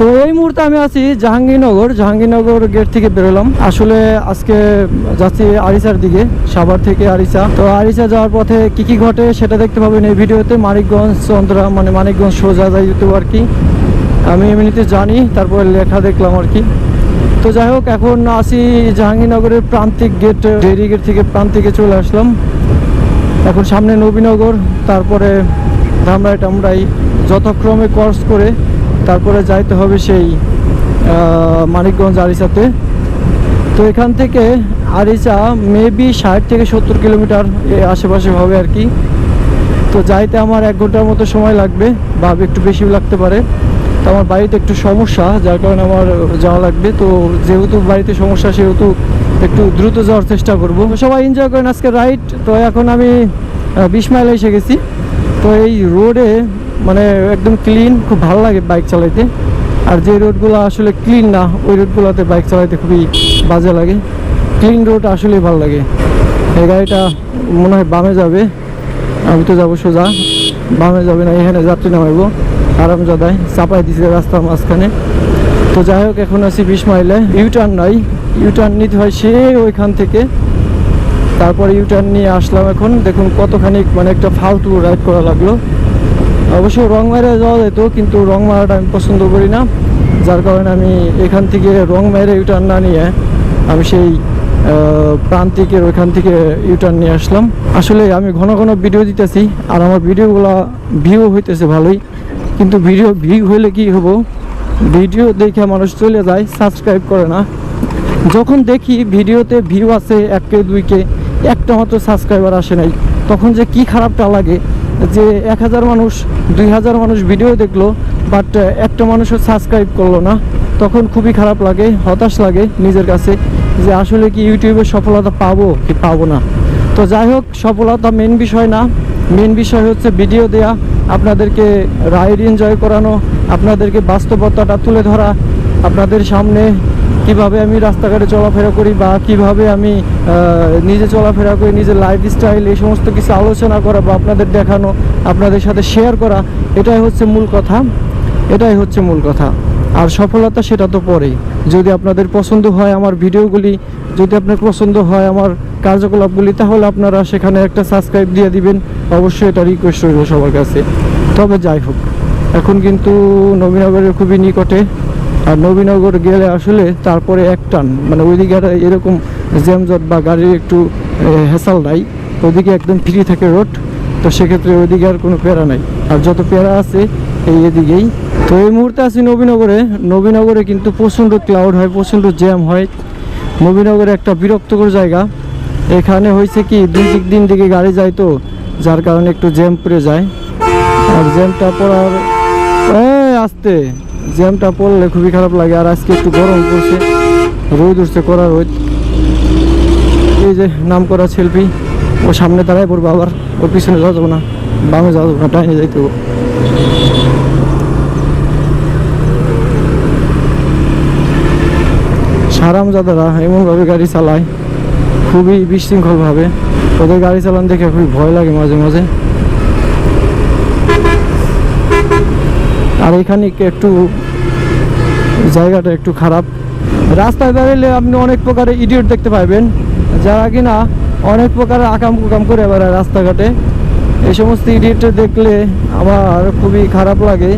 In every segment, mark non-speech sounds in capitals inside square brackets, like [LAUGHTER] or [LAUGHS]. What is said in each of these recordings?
তো এই মুহূর্তে আমি আছি জাহাঙ্গীরনগর। জাহাঙ্গীরনগর গেট থেকে বেরোলাম। আসলে আজকে যাচ্ছি আরিসার দিকে, সাভার থেকে আরিসা। তো আরিসা যাওয়ার পথে কি কি ঘটে সেটা দেখতে পাবেন এই ভিডিওতে। মানিকগঞ্জ, চন্দ্রা মানে মানিকগঞ্জ সোজা যাই আর কি। আমি এমনিতে জানি, তারপরে লেখা দেখলাম আর কি। তো যাই হোক, এখন আসি জাহাঙ্গীরনগরের প্রান্তিক গেট ডেরি গেট থেকে প্রান্তিকে চলে আসলাম। এখন সামনে নবীনগর, তারপরে ধামরাই টামরাই যথাক্রমে ক্রস করে তারপরে যাইতে হবে সেই মানিকগঞ্জ আরিসাতে তো এখান থেকে আরিসা মেবি ষাট থেকে সত্তর কিলোমিটার আশেপাশে হবে আর কি। তো যাইতে আমার এক ঘণ্টার মতো সময় লাগবে বা একটু বেশি লাগতে পারে। তো আমার বাড়িতে একটু সমস্যা, যার কারণে আমার যাওয়া লাগবে। তো যেহেতু বাড়িতে সমস্যা, সেহেতু একটু দ্রুত যাওয়ার চেষ্টা করব। সবাই এনজয় করেন আজকে রাইড তো এখন আমি বিশ মাইল এসে গেছি। তো এই রোডে মানে একদম ক্লিন খুব ভালো লাগে বাইক চালাইতে। আর যে রোডগুলো আসলে ক্লিন না, ওই রোডগুলোতে বাইক চালাইতে খুবই বাজে লাগে। ক্লিন রোড আসলেই ভালো লাগে। এই গাড়িটা মনে হয় বামে যাবে। আমি তো যাব সোজা। বামে যাবে না, এখানে যাত্রী নামাইবো। আরামজাদায় চাপাই দিছে রাস্তার মাঝখানে। তো যাই হোক, এখন আছি বিশ মাইলে। ইউটার্ন নাই। ইউটার্ন নিতে হয় সে ওইখান থেকে। তারপরে ইউটার্ন নিয়ে আসলাম এখন। দেখুন কতখানি মানে একটা ফালতু রাইড করা লাগল। অবশ্য রং মেরে যাওয়া যেত, কিন্তু রং মারাটা আমি পছন্দ করি না। যার কারণে আমি এখান থেকে রং মেরে ইউটার্ন না নিয়ে আমি সেই প্রান্তিকের ওইখান থেকে ইউটার্ন নিয়ে আসলাম। আসলে আমি ঘন ঘন ভিডিও দিতেছি, আর আমার ভিডিওগুলো ভিউ হইতেছে ভালোই। কিন্তু ভিডিও ভিউ হইলে কি হব? ভিডিও দেখে মানুষ চলে যায় সাবস্ক্রাইব করে না। যখন দেখি ভিডিওতে ভিউ আছে এক কে দুই কে একটা মাত্র সাবস্ক্রাইবার আসে নাই, তখন যে কি খারাপটা লাগে? যে এক হাজার মানুষ, দুই হাজার মানুষ ভিডিও দেখল বাট একটা মানুষও সাবস্ক্রাইব করল না। তখন খুবই খারাপ লাগে, হতাশ লাগে নিজের কাছে যে আসলে কি ইউটিউবে সফলতা পাবো কি পাবো না। তো যাই হোক, সফলতা মেন বিষয় না। মেন বিষয় হচ্ছে ভিডিও দেয়া, আপনাদেরকে রাইড এনজয় করানো, আপনাদেরকে বাস্তবতাটা তুলে ধরা, আপনাদের সামনে কীভাবে আমি রাস্তাঘাটে চলাফেরা করি বা কীভাবে আমি নিজে চলাফেরা করি, নিজের লাইফ স্টাইল এই সমস্ত কিছু আলোচনা করা বা আপনাদের দেখানো, আপনাদের সাথে শেয়ার করা, এটাই হচ্ছে মূল কথা। এটাই হচ্ছে মূল কথা। আর সফলতা সেটা তো পরেই। যদি আপনাদের পছন্দ হয় আমার ভিডিওগুলি, যদি আপনার পছন্দ হয় আমার কার্যকলাপগুলি, তাহলে আপনারা সেখানে একটা সাবস্ক্রাইব দিয়ে দিবেন। অবশ্যই এটা রিকোয়েস্ট রইল সবার কাছে। তবে যাই হোক, এখন কিন্তু নবীনগরের খুবই নিকটে আর নবীনগর গেলে আসলে তারপরে এক টান। মানে ওইদিকে আর এরকম জ্যামজট বা গাড়ির একটু হেসাল নাই। ওইদিকে একদম ফ্রি থাকে রোড, তো সেক্ষেত্রে ওইদিকে আর কোনো প্যারা নাই। আর যত প্যারা আছে, এই এদিকেই। তো এই মুহূর্তে আছি নবীনগরে। নবীনগরে কিন্তু প্রচণ্ড ক্লাউড হয়, প্রচণ্ড জ্যাম হয়। নবীনগরে একটা বিরক্তকর জায়গা। এখানে হয়েছে কি, দুই দিক দিন দিকে গাড়ি যায় তো, যার কারণে একটু জ্যাম পড়ে যায়। আর জ্যামটা পড়ার আসতে। জ্যামটা পড়লে খুবই খারাপ লাগে, আর আজকে একটু গরম পড়ছে, রোদ উঠছে করা রোদ। এই যে নাম করা সেলফি, ও সামনে দাঁড়ায় পড়ব আবার, ওর পিছনে যাওয়া যাব না, বামে যাওয়া যাব না, ডাইনে যাইতে হবে। সারামজাদারা এমনভাবে গাড়ি চালায়, খুবই বিশৃঙ্খলভাবে। ওদের গাড়ি চালান দেখে খুবই ভয় লাগে মাঝে মাঝে। আর এখানে একটু জায়গাটা একটু খারাপ? রাস্তায় দাঁড়ালে আপনি অনেক প্রকারের ইডিয়ট দেখতে পাবেন, যারা কিনা অনেক প্রকারের আকাম কুকাম করে বেড়ায় রাস্তাঘাটে। এই সমস্ত ইডিয়টে দেখলে আমার খুবই খারাপ লাগে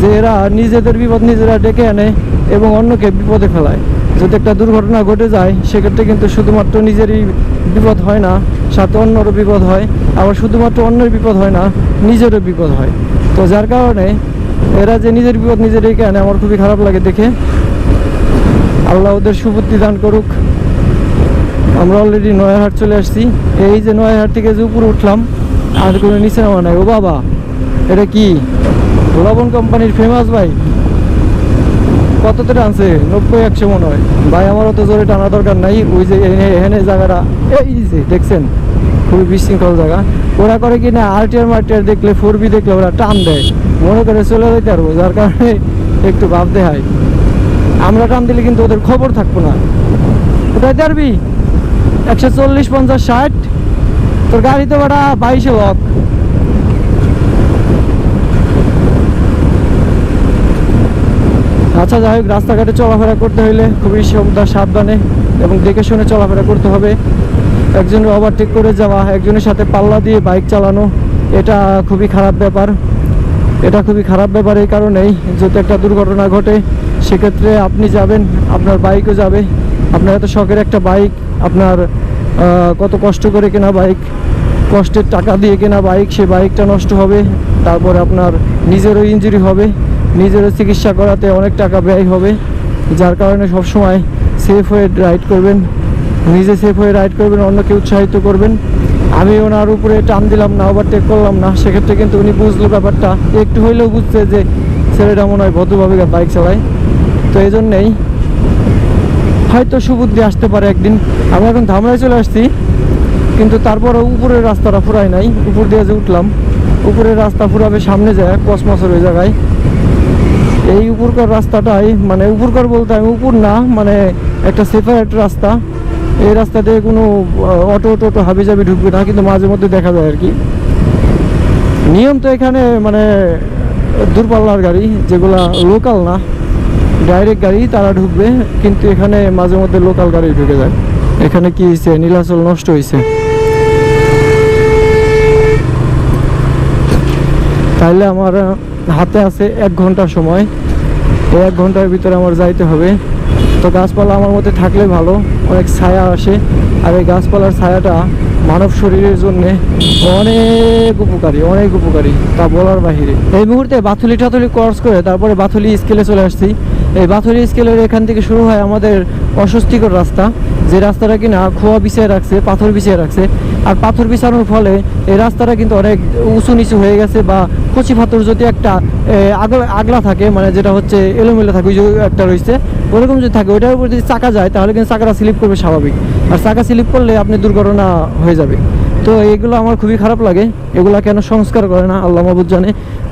যে এরা নিজেদের বিপদ নিজেরা ডেকে আনে এবং অন্যকে বিপদে ফেলায়। যদি একটা দুর্ঘটনা ঘটে যায়, সেক্ষেত্রে কিন্তু শুধুমাত্র নিজেরই বিপদ হয় না, সাথে অন্যরও বিপদ হয়। আবার শুধুমাত্র অন্যের বিপদ হয় না, নিজেরও বিপদ হয়। তো যার কারণে এরা যে নিজের বিপদ নিজের ডেকে আনে আমার খুবই খারাপ লাগে দেখে। আল্লাহ ওদের সুবুদ্ধি দান করুক। আমরা অলরেডি নয়াহাট চলে আসছি। এই যে নয়াহাট থেকে যে উপরে উঠলাম, আর কোনো নিচে নামা নাই। ও বাবা, এটা কি? লবণ কোম্পানির ফেমাস বাইক কততে টানছে নব্বই, একশো মনে হয়। ভাই আমার অত জোরে টানা দরকার নাই। ওই যে এখানে জায়গাটা এই যে, দেখছেন? খুবই বিশৃঙ্খল জায়গা। ওরা করে কি না আরটিআর মার্টিআর দেখলে ফোর বি দেখলে ওরা টান দেয়। মনে করে চলে যেতে পারব, যার কারণে একটু ভাবতে হয়। আমরা টান দিলে কিন্তু ওদের খবর থাকব না। কোথায় পারবি একশো চল্লিশ, পঞ্চাশ, ষাট। তোর গাড়িতে ভাড়া বাইশে লক। আচ্ছা যাই হোক, রাস্তাঘাটে চলাফেরা করতে হইলে খুবই সাবধানে এবং দেখে শুনে চলাফেরা করতে হবে। একজনের ওভারটেক করে যাওয়া, একজনের সাথে পাল্লা দিয়ে বাইক চালানো, এটা খুবই খারাপ ব্যাপার। এটা খুবই খারাপ ব্যাপার এই কারণেই যদি একটা দুর্ঘটনা ঘটে, সেক্ষেত্রে আপনি যাবেন, আপনার বাইকও যাবে। আপনার এত শখের একটা বাইক আপনার কত কষ্ট করে কেনা বাইক কষ্টের টাকা দিয়ে কেনা বাইক সে বাইকটা নষ্ট হবে, তারপরে আপনার নিজেরও ইঞ্জুরি হবে, নিজেরও চিকিৎসা করাতে অনেক টাকা ব্যয় হবে, যার কারণে সবসময় সেফ হয়ে রাইড করবেন। নিজে সেফ হয়ে রাইড করবেন অন্যকে উৎসাহিত করবেন। আমি ওনার উপরে টান দিলাম, না ওভারটেক করলাম না। সেক্ষেত্রে কিন্তু উনি বুঝলো ব্যাপারটা। একটু হইলেও বুঝছে যে ছেলেটা মনে হয় ভদ্রভাবে বাইক চালায়। তো এই জন্যেই হয়তো সুবুদ্ধি আসতে পারে একদিন। আমরা এখন ধামরায় চলে আসছি, কিন্তু তারপরও উপরের রাস্তাটা ফুরায় নাই। উপর দিয়ে যে উঠলাম, উপরের রাস্তা ফুরাবে সামনে যায়, কসমসের ওই জায়গায়। এই উপরকার রাস্তাটাই মানে উপরকার বলতে আমি উপর না মানে একটা সেপারেট রাস্তা। এই রাস্তা দিয়ে কোনো অটো টোটো হাবি জাবি ঢুকবে না, কিন্তু মাঝে মধ্যে দেখা যায় আর কি। নিয়ম তো এখানে মানে দূরপাল্লার গাড়ি, যেগুলা লোকাল না ডাইরেক্ট গাড়ি তারা ঢুকবে, কিন্তু এখানে মাঝে মধ্যে লোকাল গাড়ি ঢুকে যায়। এখানে কি হয়েছে নীলাচল নষ্ট হয়েছে তাইলে আমার হাতে আছে এক ঘণ্টা সময়। এক ঘণ্টার ভিতরে আমার যাইতে হবে। তো গাছপালা আমার মধ্যে থাকলে ভালো, অনেক ছায়া আসে। আর এই গাছপালার ছায়াটা মানব শরীরের জন্য অনেক উপকারী অনেক উপকারী, তা বলার বাহিরে। এই মুহূর্তে বাথুলি টাথুলি ক্রস করে তারপরে বাথুলি স্কেলে চলে আসছি। এই বাথুলি স্কেলের এখান থেকে শুরু হয় আমাদের অস্বস্তিকর রাস্তা। যে রাস্তাটা কিনা খোয়া বিছিয়ে রাখছে, পাথর বিছিয়ে রাখছে। আর পাথর বিছানোর ফলে এই রাস্তাটা কিন্তু অনেক উঁচু নিচু হয়ে গেছে বা কচি পাথর যদি একটা আগলা থাকে মানে যেটা হচ্ছে এলোমেলো থাকে, ওই একটা রয়েছে, ওরকম যদি থাকে, ওইটার উপর যদি চাকা যায়, তাহলে কিন্তু চাকাটা স্লিপ করবে স্বাভাবিক। আর চাকা স্লিপ করলে আপনি দুর্ঘটনা হয়ে যাবে। তো এগুলো আমার খুবই খারাপ লাগে। এগুলা কেন সংস্কার করে না, আল্লাহ মাহবুদ জানে।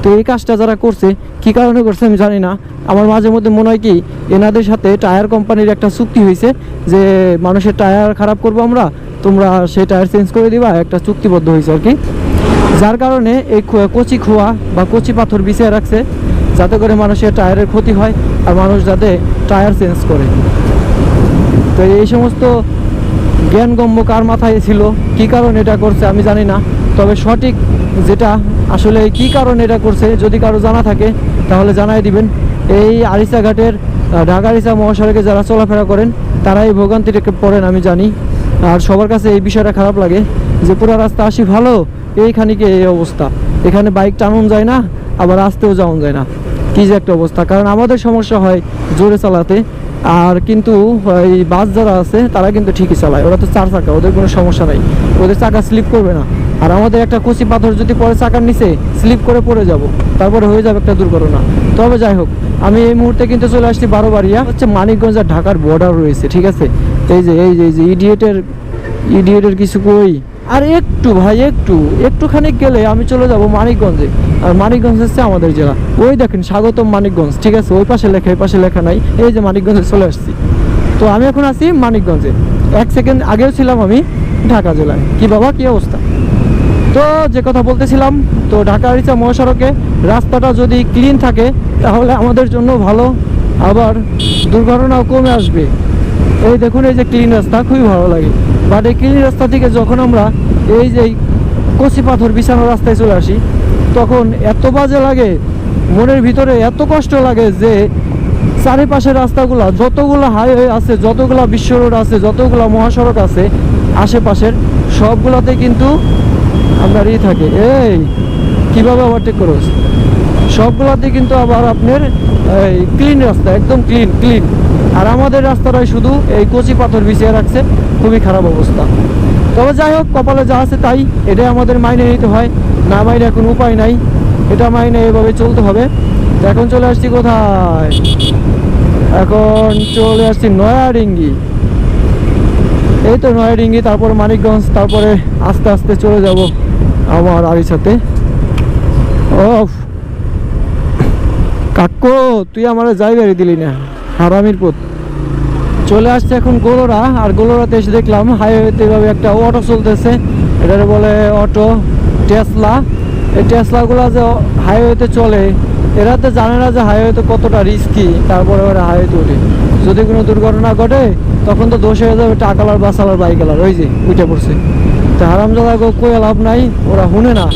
তো এই কাজটা যারা করছে, কি কারণে করছে আমি জানি না। আমার মাঝে মধ্যে মনে হয় কি, এনাদের সাথে টায়ার কোম্পানির একটা চুক্তি হয়েছে যে মানুষের টায়ার খারাপ করব আমরা, তোমরা সেই টায়ার চেঞ্জ করে দিবা, একটা চুক্তিবদ্ধ হয়েছে আর কি। যার কারণে এই কচি খোয়া বা কচি পাথর বিছিয়ে রাখছে, যাতে করে মানুষের টায়ারের ক্ষতি হয় আর মানুষ যাতে টায়ার চেঞ্জ করে। তো এই সমস্ত জ্ঞানগম্য কার মাথায় ছিল, কি কারণ এটা করছে আমি জানি না, তবে সঠিক যেটা আসলে কি কারণে এটা করছে, যদি কারও জানা থাকে, তাহলে জানাই দিবেন। এই আরিসা ঘাটের ঢাকা আরিসা মহাসড়কে যারা চলাফেরা করেন তারা এই ভোগান্তিটাকে পড়েন, আমি জানি। আর সবার কাছে এই বিষয়টা খারাপ লাগে যে পুরো রাস্তা আসি ভালো এইখানিকে এই অবস্থা? এখানে বাইক টানুন যায় না, আবার আসতেও যাওয়া যায় না। কি যে একটা অবস্থা। কারণ আমাদের সমস্যা হয় জোরে চালাতে। আর কিন্তু, এই বাস যারা আছে, তারা কিন্তু ঠিকই চালায়। ওরা তো চার চাকা, ওদের কোনো সমস্যা নাই। ওদের চাকা স্লিপ করবে না। আর আমাদের একটা কচি পাথর যদি পরে চাকার নিচে স্লিপ করে পড়ে যাব, তারপরে হয়ে যাবে একটা দুর্ঘটনা। তবে যাই হোক, আমি এই মুহূর্তে কিন্তু চলে আসছি বারোবাড়িয়া। হচ্ছে মানিকগঞ্জ আর ঢাকার বর্ডার রয়েছে, ঠিক আছে? এই যে এই যে এই যে ইডিয়েটের ইডিয়েটের কিছু কই? আর একটু ভাই, একটু, একটুখানি গেলে আমি চলে যাব মানিকগঞ্জে। আর মানিকগঞ্জ হচ্ছে আমাদের জেলা। ওই দেখেন স্বাগতম মানিকগঞ্জ, ঠিক আছে? ওই পাশে লেখা, এই পাশে লেখা নাই। এই যে মানিকগঞ্জে চলে আসছি। তো আমি এখন আছি মানিকগঞ্জে। এক সেকেন্ড আগেও ছিলাম আমি ঢাকা জেলায়। কি বাবা, কি অবস্থা? তো যে কথা বলতেছিলাম, তো ঢাকা আরিচা মহাসড়কে রাস্তাটা যদি ক্লিন থাকে, তাহলে আমাদের জন্য ভালো। আবার দুর্ঘটনাও কমে আসবে। এই দেখুন, এই যে ক্লিন রাস্তা, খুবই ভালো লাগে। বাট এই ক্লিন রাস্তা থেকে যখন আমরা এই যে কচি পাথর বিছানো রাস্তায় চলে আসি, তখন এত বাজে লাগে, মনের ভিতরে এত কষ্ট লাগে যে চারিপাশের রাস্তাগুলা যতগুলো হাইওয়ে আছে, যতগুলো বিশ্ব রোড আছে, যতগুলো মহাসড়ক আছে, আশেপাশের সবগুলোতে কিন্তু আপনার ই থাকে। এই, কীভাবে ওভারটেক করোস সবগুলোতে কিন্তু আবার আপনার, এই ক্লিন রাস্তা, একদম ক্লিন ক্লিন আর আমাদের রাস্তাটাই শুধু এই কচি পাথর বিছিয়ে রাখছে, খুবই খারাপ অবস্থা। তবে যাই হোক, কপালে যা আছে তাই, এটাই আমাদের মাইনে নিতে হয়। না মাইনে এখন উপায় নাই। এটা মাইনে এভাবে চলতে হবে। এখন চলে আসছি কোথায়? এখন চলে আসছি নয়া নয়াডিঙ্গি। এই তো নয়াডিঙ্গি, তারপর মানিকগঞ্জ, তারপরে আস্তে আস্তে চলে যাব আমার আরিসাতে ওফ। কাকু, তুই আমার যাই যাইবারই দিলি না। হারামির পুত চলে আসছে এখন গোলরা, আর গোলরাতে এসে দেখলাম হাইওয়েতে এভাবে একটা অটো চলতেছে। এটার বলে অটো টেসলা এই টেসলাগুলো যে হাইওয়েতে চলে, এরা তো জানে না যে হাইওয়েতে কতটা রিস্কি তারপরে ওরা হাইওয়েতে ওঠে যদি কোনো দুর্ঘটনা ঘটে, তখন তো দোষ হয়ে যাবে টাকালার বাসালার বাইকালার ওই যে উঠে পড়ছে। তো হারামজাদা কই লাভ নাই, ওরা শুনে না।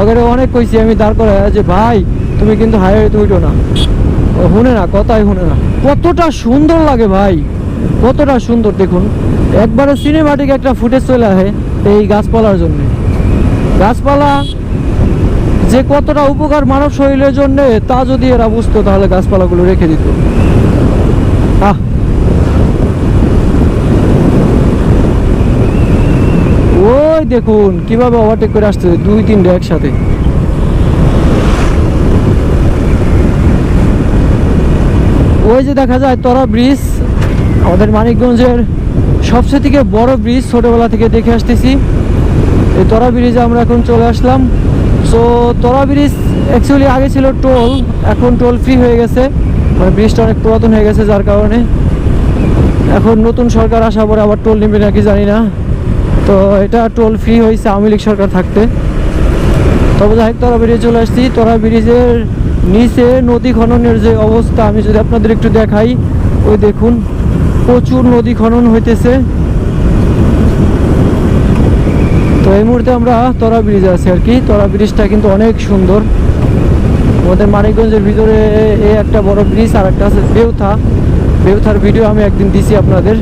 ওদের অনেক কইছি আমি করে যে ভাই তুমি কিন্তু হাইওয়েতে উঠো না। শুনে না, কথাই শুনে না। কতটা সুন্দর লাগে ভাই, কতটা সুন্দর, দেখুন। একবারে সিনেমাটিক একটা ফুটেজ চলে আসে এই গাছপালার জন্য। গাছপালা যে কতটা উপকার মানব শরীরের জন্য, তা যদি এরা বুঝতো, তাহলে গাছপালাগুলো রেখে দিত। ওই দেখুন, কীভাবে ওভারটেক করে আসছে, দুই তিনটে একসাথে। ওই যে দেখা যায় তরা ব্রিজ, আমাদের মানিকগঞ্জের সবচেয়ে থেকে বড় ব্রিজ ছোটবেলা থেকে দেখে আসতেছি। এই তরা ব্রিজে আমরা এখন চলে আসলাম। সো তরা ব্রিজ অ্যাকচুয়ালি আগে ছিল টোল, এখন টোল ফ্রি হয়ে গেছে। মানে ব্রিজটা অনেক পুরাতন হয়ে গেছে যার কারণে। এখন নতুন সরকার আসার পরে আবার টোল নেবে নাকি জানি না। তো এটা টোল ফ্রি হয়েছে, আওয়ামী লীগ সরকার থাকতে। তবে যাই তোরা ব্রিজে চলে আসছি। তোরা ব্রিজের নিচে নদী খননের যে অবস্থা, আমি যদি আপনাদের একটু দেখাই, ওই দেখুন, প্রচুর নদী খনন হইতেছে। তো এই মুহূর্তে আমরা তরা ব্রিজে আছি আর কি। তরা ব্রিজটা কিন্তু অনেক সুন্দর। আমাদের মানিকগঞ্জের ভিতরে এই একটা বড় ব্রিজ আর একটা আছে বেউথা। বেউথার ভিডিও আমি একদিন দিছি আপনাদের।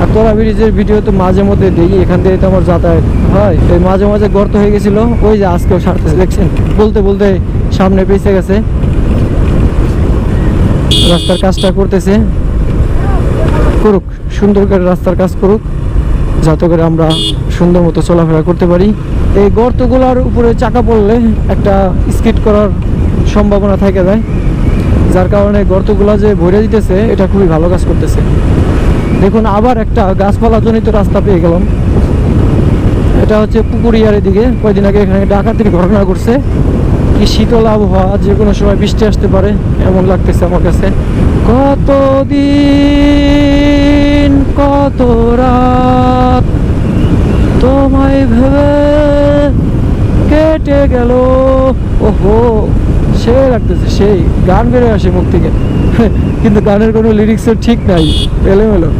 আর তোরা ব্রিজের ভিডিও তো মাঝে মধ্যে দিই এখান থেকে তো আমার যাতায়াত হয়। তো মাঝে মাঝে গর্ত হয়ে গেছিল, ওই যে আজকেও সারতেছে, দেখছেন? বলতে বলতে সামনে পেছে গেছে। রাস্তার কাজটা করতেছে। করুক, সুন্দর করে রাস্তার কাজ করুক, যাতে করে আমরা সুন্দর মতো চলাফেরা করতে পারি। এই গর্তগুলোর উপরে চাকা পড়লে একটা স্কিট করার সম্ভাবনা থেকে যায়, যার কারণে গর্তগুলো যে ভরে দিতেছে, এটা খুবই ভালো কাজ করতেছে। দেখুন, আবার একটা গাছপালা জনিত রাস্তা পেয়ে গেলাম। এটা হচ্ছে পুকুরিয়ার দিকে কয়েকদিন আগে এখানে ডাকাতির ঘটনা ঘটছে। কি শীতল আবহাওয়া, যে কোনো সময় বৃষ্টি আসতে পারে, এমন লাগতেছে আমার কাছে। কত দিন কত রাত, তোমায় ভেবে কেটে গেল। ওহো, সে লাগতেছে, সেই গান বেড়ে আসে মুখ থেকে। [LAUGHS] কিন্তু গানের কোনো লিরিক্সের ঠিক নাই, এলোমেলো।